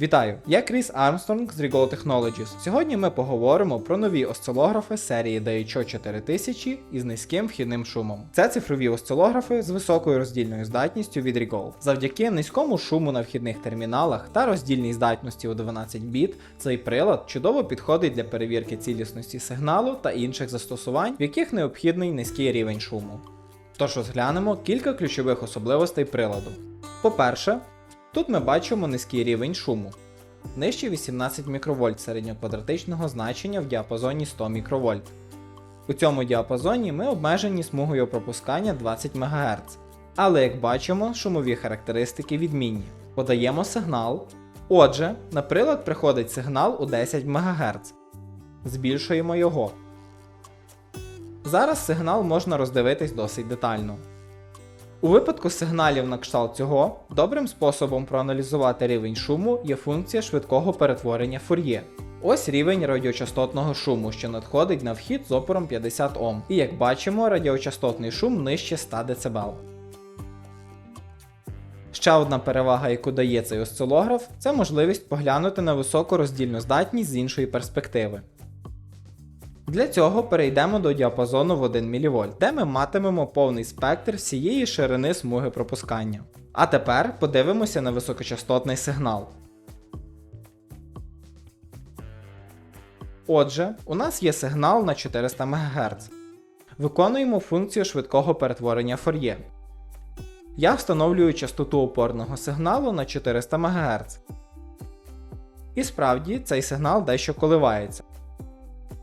Вітаю! Я Кріс Армстронг з Regal Technologies. Сьогодні ми поговоримо про нові осцилографи серії DHO 4000 із низьким вхідним шумом. Це цифрові осцилографи з високою роздільною здатністю від Regal. Завдяки низькому шуму на вхідних терміналах та роздільній здатності у 12 біт, цей прилад чудово підходить для перевірки цілісності сигналу та інших застосувань, в яких необхідний низький рівень шуму. Тож розглянемо кілька ключових особливостей приладу. По-перше, Тут ми бачимо низький рівень шуму. Нижче 18 мікровольт середньоквадратичного значення в діапазоні 100 мікровольт. У цьому діапазоні ми обмежені смугою пропускання 20 МГц. Але як бачимо, шумові характеристики відмінні. Подаємо сигнал. Отже, на прилад приходить сигнал у 10 МГц. Збільшуємо його. Зараз сигнал можна роздивитись досить детально. У випадку сигналів на кшталт цього, добрим способом проаналізувати рівень шуму є функція швидкого перетворення фур'є. Ось рівень радіочастотного шуму, що надходить на вхід з опором 50 Ом. І як бачимо, радіочастотний шум нижче 100 дБ. Ще одна перевага, яку дає цей осцилограф, це можливість поглянути на високу роздільну здатність з іншої перспективи. Для цього перейдемо до діапазону в 1 мВ, де ми матимемо повний спектр всієї ширини смуги пропускання. А тепер подивимося на високочастотний сигнал. Отже, у нас є сигнал на 400 МГц. Виконуємо функцію швидкого перетворення фор'є. Я встановлюю частоту опорного сигналу на 400 МГц. І справді цей сигнал дещо коливається.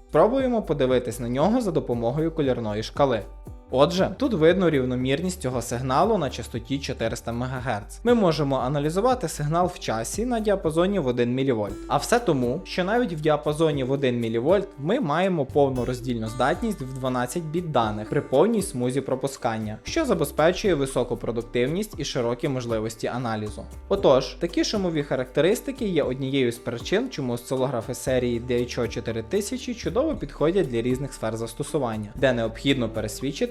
Спробуємо подивитись на нього за допомогою кольорної шкали. Отже, тут видно рівномірність цього сигналу на частоті 400 МГц. Ми можемо аналізувати сигнал в часі на діапазоні в 1 мВ. А все тому, що навіть в діапазоні в 1 мВ ми маємо повну роздільну здатність в 12 біт даних при повній смузі пропускання, що забезпечує високу продуктивність і широкі можливості аналізу. Отож, такі шумові характеристики є однією з причин, чому осцилографи серії DHO 4000 чудово підходять для різних сфер застосування, де необхідно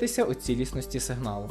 пересвідчитися у цілісності сигналу.